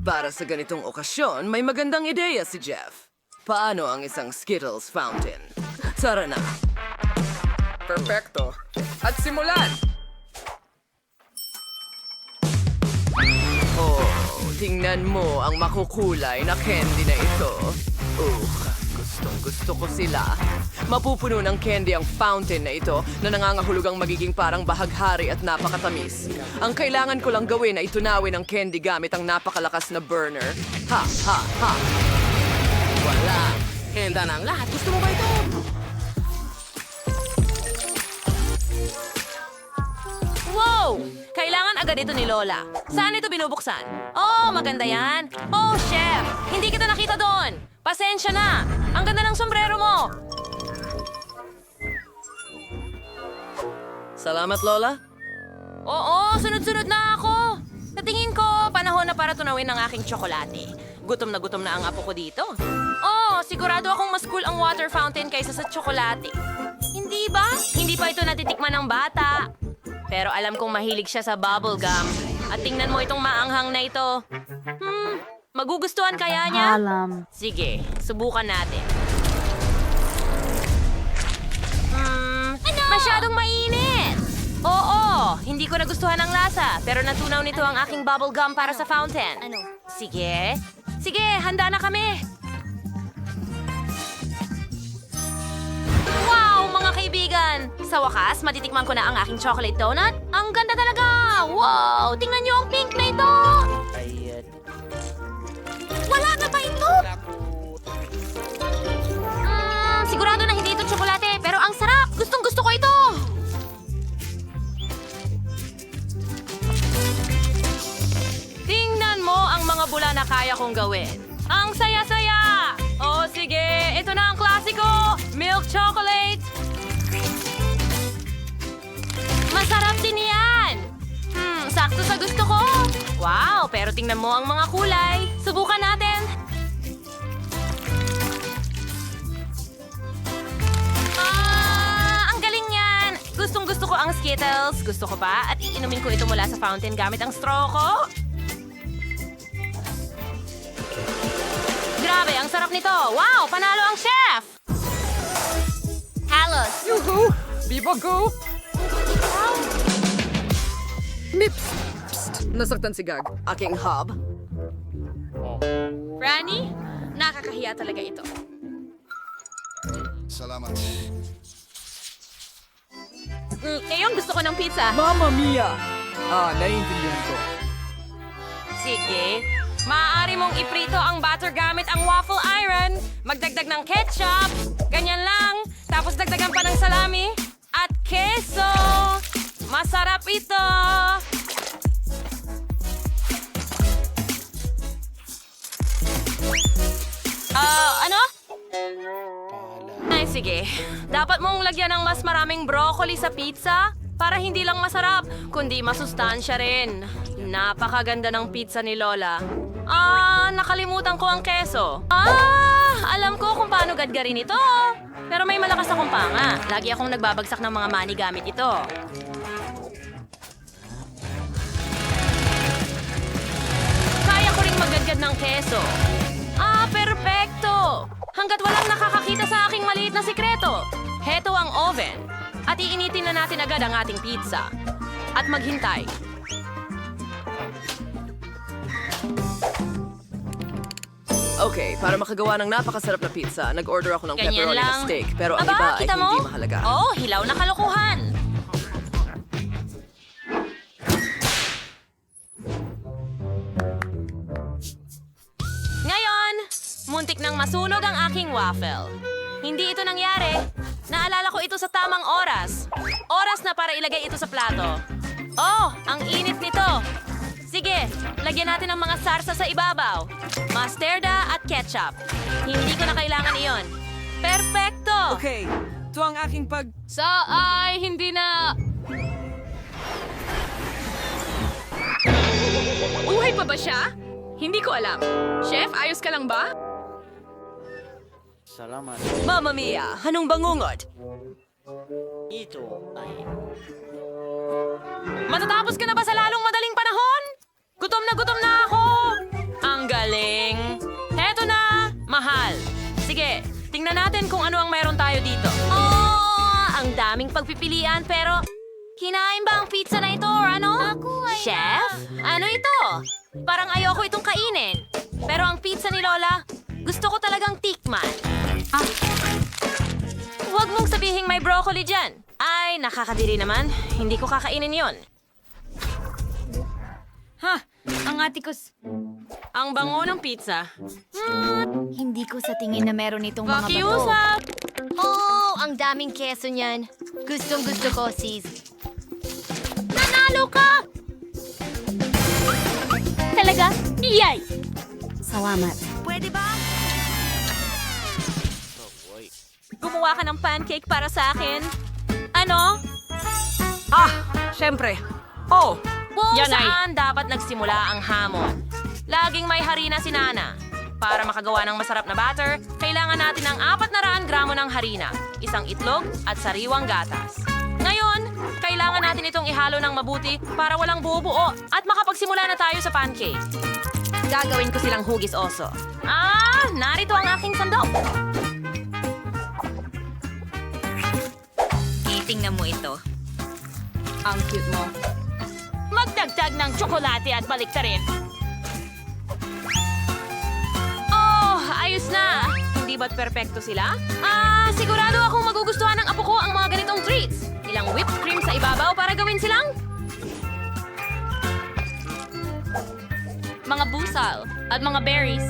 Para sa ganitong okasyon, may magandang ideya si Jeff. Paano ang isang Skittles fountain? Tara na. Perfecto. At simulan! Oh, tingnan mo ang makukulay na candy na ito. Uh, gustong gusto ko sila. Mapupuno ng candy ang fountain na ito na nangangahulugang magiging parang bahaghari at napakatamis. Ang kailangan ko lang gawin ay tunawin ang candy gamit ang napakalakas na burner. Ha, ha, ha. Wala. Henda na ang lahat. Gusto mo ba ito? Wow! Kailangan agad ito ni Lola. Saan ito binubuksan? Oh, maganda yan. Oh, chef! Hindi kita nakita doon. Pasensya na. Ang ganda ng sombrero mo. Salamat, Lola. Oo, sunod-sunod na ako. Sa tingin ko, panahon na para tunawin ang aking tsokolate. Gutom na gutom na ang apo ko dito. Oo, sigurado akong mas cool ang water fountain kaysa sa tsokolate. Hindi ba? Hindi pa ito natitikman ng bata. Pero alam kong mahilig siya sa bubble gum. At tingnan mo itong maanghang na ito. Hmm, magugustuhan kaya niya? Alam. Sige, subukan natin. Hmm, masyadong mainit! Oo, hindi ko nagustuhan ang lasa, pero natunaw nito ang aking bubble gum para sa fountain. Ano? Sige. Sige, handa na kami. Wow, mga kaibigan! Sa wakas, matitikman ko na ang aking chocolate donut. Ang ganda talaga! Wow! Tingnan niyo ang pink na ito! Wala na ba ito? Mm, sigurado na hindi ito tsokolate, pero ang sarap! Gustong gusto ko ito! Tingnan mo ang mga bula na kaya kong gawin. Ang saya-saya! O sige, ito na ang klasiko! Milk chocolate! Masarap din yan! Hmm, sakto sa gusto ko! Wow, pero tingnan mo ang mga kulay. Subukan natin. Gusto ko ang Skittles. Gusto ko pa at iinumin ko ito mula sa fountain gamit ang straw ko. Grabe, ang sarap nito. Wow, panalo ang chef! Halos. Yuhu! Viva go! Mips! Psst! Nasaktan si Gag. Aking hub. Franny, nakakahiya talaga ito. Mm, ngayon gusto ko ng pizza. Mamma mia! Ah, naiintindihan ko. Sige. Maaari mong iprito ang batter gamit ang waffle iron. Magdagdag ng ketchup. Ganyan lang. Tapos dagdagan pa ng salami. At keso. Masarap ito. Ah, ano? Ay, sige. Dapat mong lagyan broccoli sa pizza para hindi lang masarap, kundi masustansya rin. Napakaganda ng pizza ni Lola. Ah, nakalimutan ko ang keso. Ah, alam ko kung paano gadgarin ito. Pero may malakas akong panga. Lagi akong nagbabagsak ng mga mani gamit ito. Kaya ko ring magdagdag ng keso. Ah, perpekto! Hanggat walang nakakakita sa aking maliit na sikreto. Heto ang oven. At iinitin na natin agad ang ating pizza. At maghintay. Okay, para makagawa ng napakasarap na pizza, nag-order ako ng Ganyan pepperoni lang. na steak. Pero ang Aba, iba ay kita mo? hindi mahalaga. Oh, hilaw na kalokohan. Ngayon, muntik nang masunog ang aking waffle. Hindi ito nangyari. Naalala ko ito sa tamang oras. Oras na para ilagay ito sa plato. Oh, ang init nito. Sige, lagyan natin ng mga sarsa sa ibabaw. Masterda at ketchup. Hindi ko na kailangan iyon. Perfecto! Okay, ito ang aking pag... Sa ay hindi na... Buhay pa ba siya? Hindi ko alam. Chef, ayos ka lang ba? Salamat. Mamma mia! Anong bangungot? Ito ay... Matatapos ka na ba sa lalong madaling panahon? Gutom na gutom na ako! Ang galing! Heto na, mahal! Sige, tingnan natin kung ano ang meron tayo dito. Oh! Ang daming pagpipilian pero... Kinain ba ang pizza na ito or ano? Ako ay Chef? Na. Ano ito? Parang ayoko itong kainin. Pero ang pizza ni Lola, gusto ko talagang tikman. Ah. Huwag mong sabihing may broccoli dyan. Ay, nakakadiri naman. Hindi ko kakainin yon. Ha! Ang atikos. Ang bango ng pizza. Hindi ko sa tingin na meron itong mga bato. Pakiusap! Oh, ang daming keso niyan. Gustong gusto ko, sis. Nanalo ka! Talaga? Iyay! Salamat. Pwede ba? Gumawa ka ng pancake para sa akin? Ano? Ah, syempre. Oh, Kung Yan ay- saan dapat nagsimula ang hamon. Laging may harina si Nana. Para makagawa ng masarap na batter, kailangan natin ng 400 gramo ng harina, isang itlog at sariwang gatas. Ngayon, kailangan natin itong ihalo ng mabuti para walang buo-buo at makapagsimula na tayo sa pancake. Gagawin ko silang hugis oso. Ah, narito ang aking sandok. Itingnan mo ito. ang cute mo. Magdagdag ng tsokolate at baliktarin. Oh, ayos na! Hindi ba't perpekto sila? Ah, sigurado akong magugustuhan ng apo ko ang mga ganitong treats. Ilang whipped cream sa ibabaw para gawin silang... Mga busal at mga berries.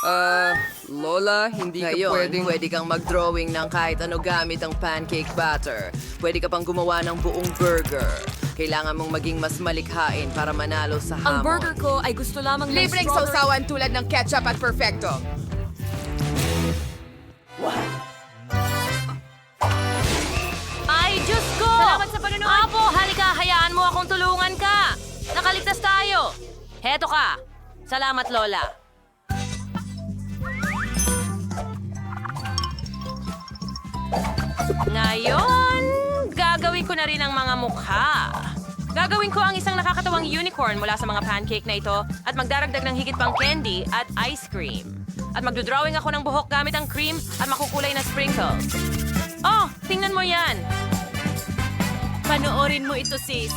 Uh, Lola, hindi ka Ngayon, pwedeng... pwede kang mag-drawing ng kahit ano gamit ang pancake batter. Pwede ka pang gumawa ng buong burger. Kailangan mong maging mas malikhain para manalo sa hamon. Ang burger ko ay gusto lamang ng Libreng strawberry- sausawan tulad ng ketchup at perfecto. Ay, Diyos ko! Salamat sa panonood! Apo, halika, hayaan mo akong tulungan ka! Nakaligtas tayo! Heto ka! Salamat, Lola. Ngayon, gagawin ko na rin ang mga mukha. Gagawin ko ang isang nakakatawang unicorn mula sa mga pancake na ito at magdaragdag ng higit pang candy at ice cream. At magdodrawing ako ng buhok gamit ang cream at makukulay na sprinkles. Oh, tingnan mo yan. Panoorin mo ito, sis.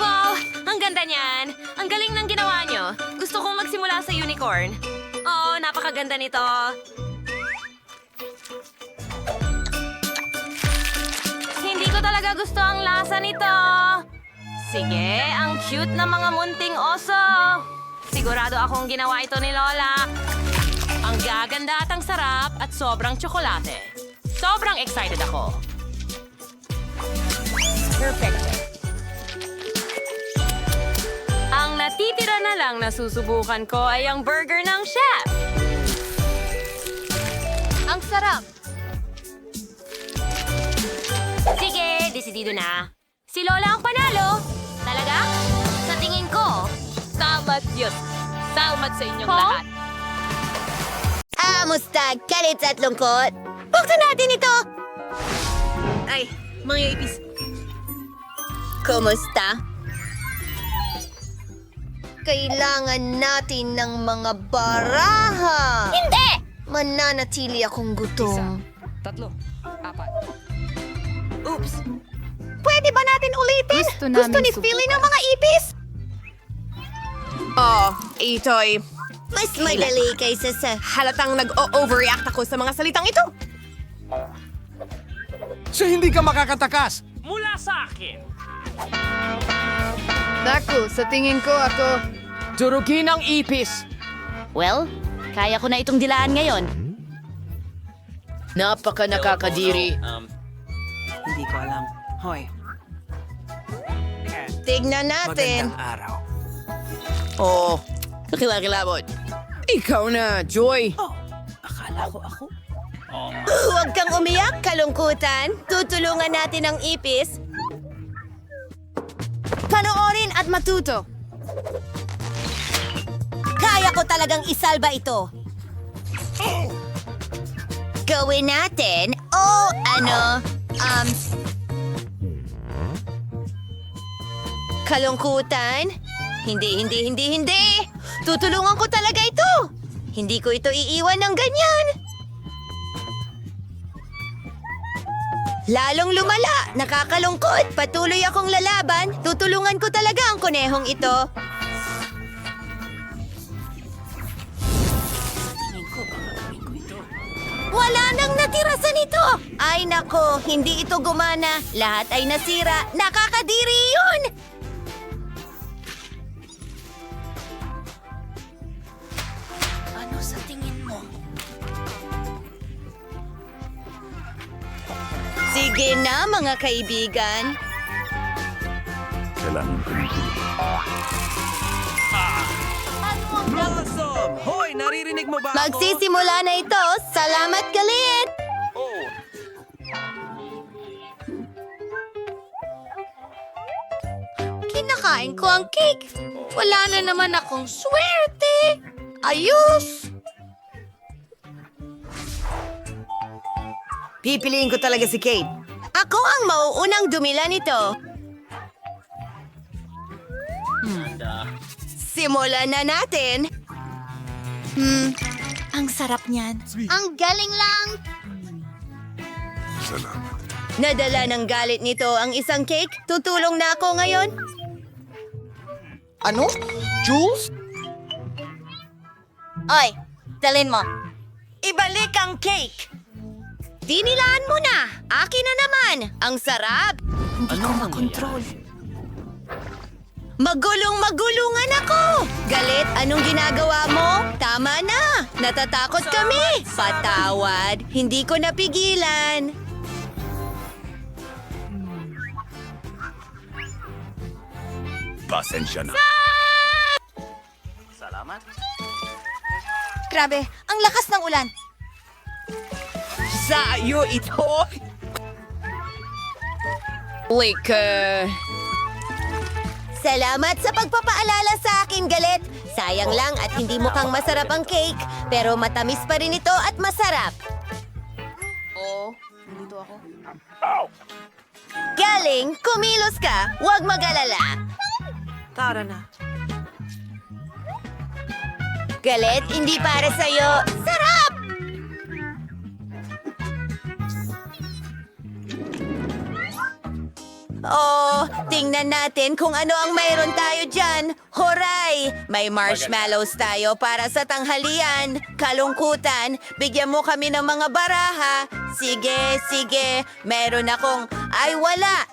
Wow, ang ganda niyan. Ang galing ng ginawa nyo. Gusto kong magsimula sa unicorn. Oo, napakaganda nito. Talaga gusto ang lasa nito. Sige, ang cute na mga munting oso. Sigurado akong ginawa ito ni Lola. Ang gaganda at ang sarap at sobrang tsokolate. Sobrang excited ako. Perfect. Ang natitira na lang na susubukan ko ay ang burger ng chef. Ang sarap! Desidido na. Si Lola ang panalo. Talaga? Sa tingin ko. Salamat, Diyos. Salamat sa inyong lahat. Ah, mustag, kalit at lungkot. Buksan natin ito! Ay, mga ipis. Kumusta? Kailangan natin ng mga baraha. Hindi! Mananatili akong gutom. Tatlo. Apat. Oops. Pwede ba natin ulitin? Gusto Gusto namin ni Philly ng mga ipis? Oh, ito'y Mas madali kaysa sa... halatang nag-overreact ako sa mga salitang ito. So hindi ka makakatakas. Naku, sa tingin ko ako... Durugin ang ipis. Well, kaya ko na itong dilaan ngayon. Napaka nakakadiri. Hindi ko alam. Hoy. Tignan natin. araw. Oh, kakilakilabot. Ikaw na, Joy. Huwag kang umiyak, kalungkutan. Tutulungan natin ang ipis. Panoorin at matuto. Kaya ko talagang isalba ito. Gawin natin, o ano, um... Kalungkutan? Hindi, hindi, hindi, hindi! Tutulungan ko talaga ito! Hindi ko ito iiwan ng ganyan. Lalong lumala, nakakalungkot. Patuloy akong lalaban. Tutulungan ko talaga ang kunehong ito. Wala nang natira sa nito! Ay nako, hindi ito gumana. Lahat ay nasira. Nakakadiri yun! Sige na, mga kaibigan. Blossom! Hoy, naririnig mo ba Magsisimula na ito. Salamat, Galit! Kinakain ko ang cake. Wala na naman akong swerte. Ayos! Pipiliin ko talaga si Kate. Ako ang mauunang dumila nito. Simulan na natin. Hmm, ang sarap niyan. Ang galing lang. Nadala ng galit nito ang isang cake. Tutulong na ako ngayon. Ano? Jules? Oy, dalin mo. Ibalik ang cake. Dinilaan mo na. Akin na naman. Ang sarap. Hindi ko makontrol. Magulong magulungan ako! Galit, anong ginagawa mo? Tama na! Natatakot kami! Patawad, hindi ko napigilan. Pasensya na. Grabe, ang lakas ng ulan. Sa'yo ito! Like, uh, Salamat sa pagpapaalala sa akin, Galit. Sayang lang at hindi mukhang masarap ang cake, pero matamis pa rin ito at masarap. Oo, nandito ako. Galing, kumilos ka, huwag mag-alala. Tara na. Galit, hindi para sa'yo. Sarap! Oh, tingnan natin kung ano ang mayroon tayo dyan. Horay! May marshmallows tayo para sa tanghalian. Kalungkutan, bigyan mo kami ng mga baraha. Sige, sige, meron akong... Ay, wala!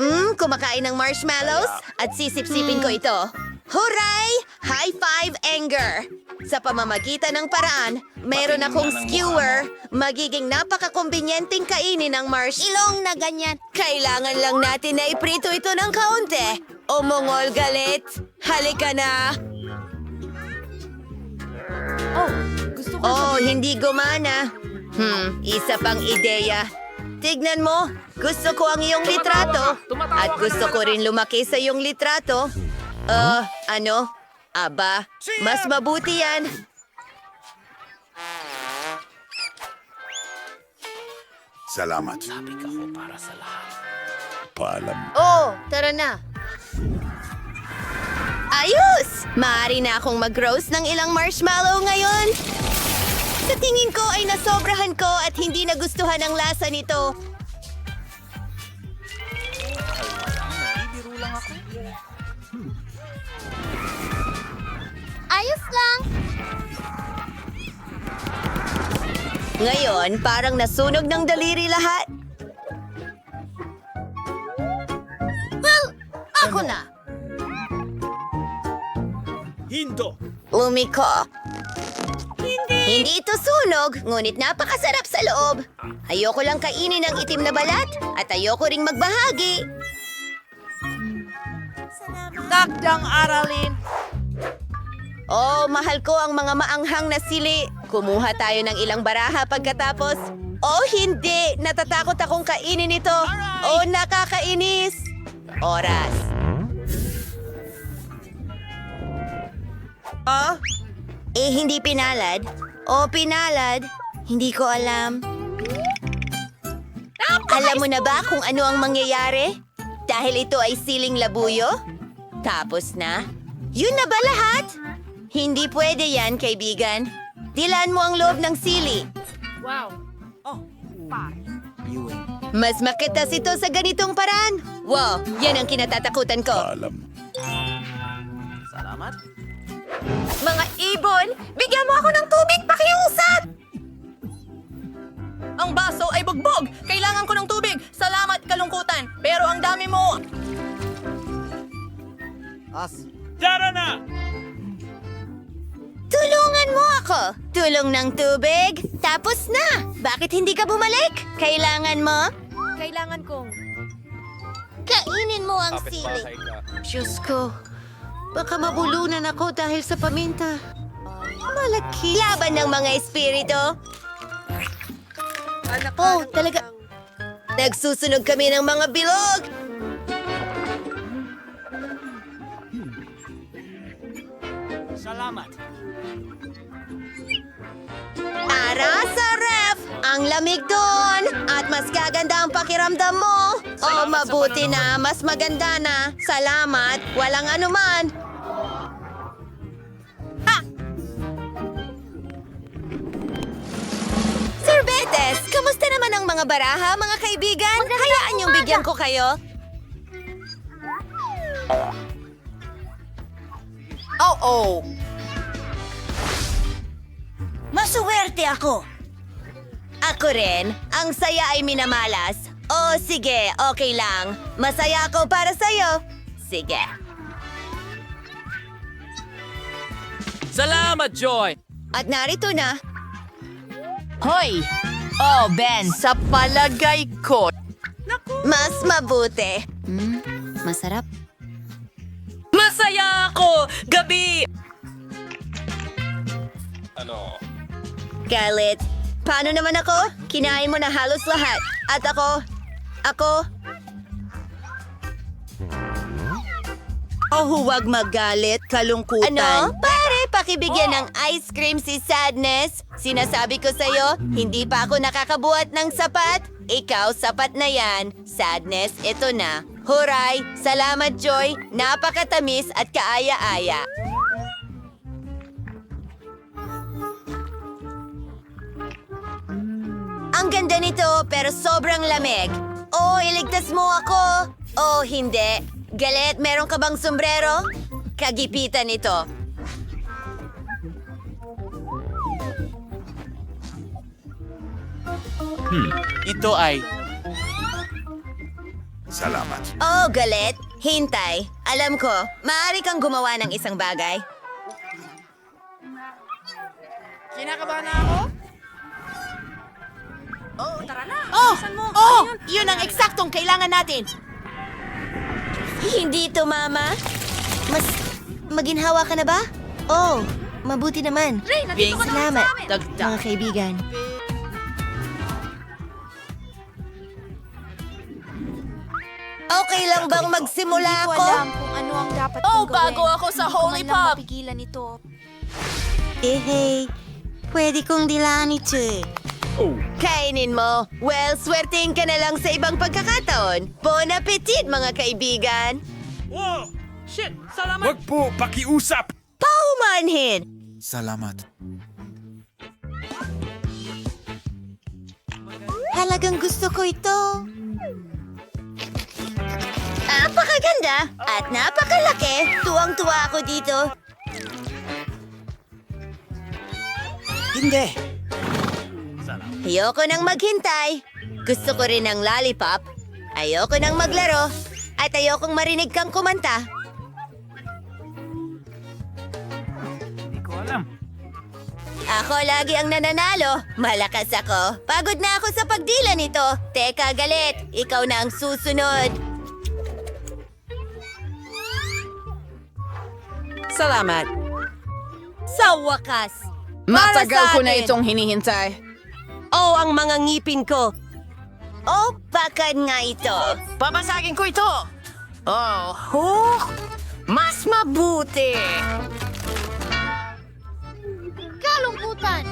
Mm, kumakain ng marshmallows at sisip-sipin ko ito. Huray! High five, anger! Sa pamamagitan ng paraan, meron akong skewer. Magiging napakakumbinyenteng kainin ng marsh... Ilong na ganyan. Kailangan lang natin na iprito ito ng kaunti. O mongol galit, halika na. Oh, gusto ko Oh, hindi gumana. Hmm, isa pang ideya. Tignan mo, gusto ko ang iyong litrato. At gusto ko rin lumaki sa iyong litrato. Ah, ano? Aba, mas mabuti yan. Salamat. Sabi ko para sa lahat. Paalam. Oh, tara na. Ayos! Maaari na akong mag-roast ng ilang marshmallow ngayon. Sa tingin ko ay nasobrahan ko at hindi nagustuhan ang lasa nito. Ayos lang. Ngayon, parang nasunog ng daliri lahat. Well, ako na. Hindo! Umiko. Hindi. Hindi ito sunog, ngunit napakasarap sa loob. Ayoko lang kainin ang itim na balat at ayoko ring magbahagi. Takdang aralin. Oh, mahal ko ang mga maanghang na sili. Kumuha tayo ng ilang baraha pagkatapos. Oh, hindi! Natatakot akong kainin ito. Oh, nakakainis. Oras. Oh? Eh, hindi pinalad? Oh, pinalad? Hindi ko alam. Alam mo na ba kung ano ang mangyayari? Dahil ito ay siling labuyo? Tapos na? Yun na ba lahat? Hindi pwede yan, kaibigan. Dilaan mo ang loob ng sili. Mas makitas ito sa ganitong paraan. Wow, yan ang kinatatakutan ko. Alam. Mga ibon, bigyan mo ako ng tubig pakiusap! Ang baso ay bugbog! Kailangan ko ng tubig! Salamat, kalungkutan! Pero ang dami mo... Tulungan mo ako! Tulong ng tubig? Tapos na! Bakit hindi ka bumalik? Kailangan mo? Kailangan kong... Kainin mo ang sili. Diyos ko, baka mabulunan ako dahil sa paminta. Malaki. Laban ng mga espiritu. Oh, talaga. Nagsusunog kami ng mga bilog. Para sa ref! Ang lamig doon! At mas gaganda ang pakiramdam mo! O mabuti na, mas maganda na. Salamat, walang anuman. Ha! Sir Betes, kamusta naman ang mga baraha, mga kaibigan? Hayaan niyong bigyan ko kayo. Oh, oh. Masuwerte ako. Ako rin. Ang saya ay minamalas. Oh, sige. Okay lang. Masaya ako para sa'yo. Sige. Salamat, Joy! At narito na. Hoy! Oh, Ben! Sa palagay ko, Mas mabuti. Masarap. Masaya ako! Gabi! Galit. Paano naman ako? Kinain mo na halos lahat. At ako, ako... Oh, huwag magalit, kalungkutan. Ano? Pare, pakibigyan ng ice cream si Sadness. Sinasabi ko sa'yo, hindi pa ako nakakabuhat ng sapat. Ikaw, sapat na yan. Sadness, ito na. Huray! Salamat, Joy! Napakatamis at kaaya-aya. Ang ganda nito pero sobrang lamig. Oh, iligtas mo ako. Oh, hindi. Galit, meron ka bang sombrero? Kagipitan ito. Ito ay... Salamat. Oh, galit. Hintay. Alam ko, maaari kang gumawa ng isang bagay. Kinakabahan na ako? Oh, tara na! Oh! Bilisan mo! Oh! Ano yun? Ang eksaktong kailangan natin! Hindi ito, Mama. Mas maginhawa ka na ba? Oh, mabuti naman. Ray, nandito ka naman Salamat, sa amin! mga kaibigan. Okay lang bang magsimula Hindi ko ako? alam kung ano ang dapat Oh, kong gawin. bago ako sa Hindi ko Holy man lang Pop. mapigilan ito. Eh, hey. Pwede kong dilaan ito eh. Kainin mo. Well, swertein ka na lang sa ibang pagkakataon. Bon appetit, mga kaibigan. Wag po, pakiusap! Paumanhin! Salamat. Talagang gusto ko ito. Napakaganda at napakalaki. Tuwang-tuwa ako dito. Hindi. Ayoko nang maghintay. Gusto ko rin ng lollipop. Ayoko nang maglaro. At ayokong marinig kang kumanta. Ako lagi ang nananalo. Malakas ako. Pagod na ako sa pagdila nito. Teka, galit. Ikaw na ang susunod. salamat. Sa wakas. Matagal ko na itong hinihintay. Ang mga ngipin ko. Oh, bakad nga ito. Babasagin ko ito! Oh, huh? Mas mabuti! Kalungkutan!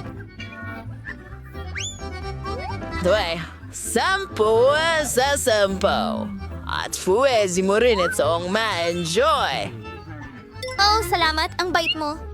Dwe, sampu sa sampu. At fuwezi mo rin itong ma-enjoy. Oh, salamat. Ang bait mo.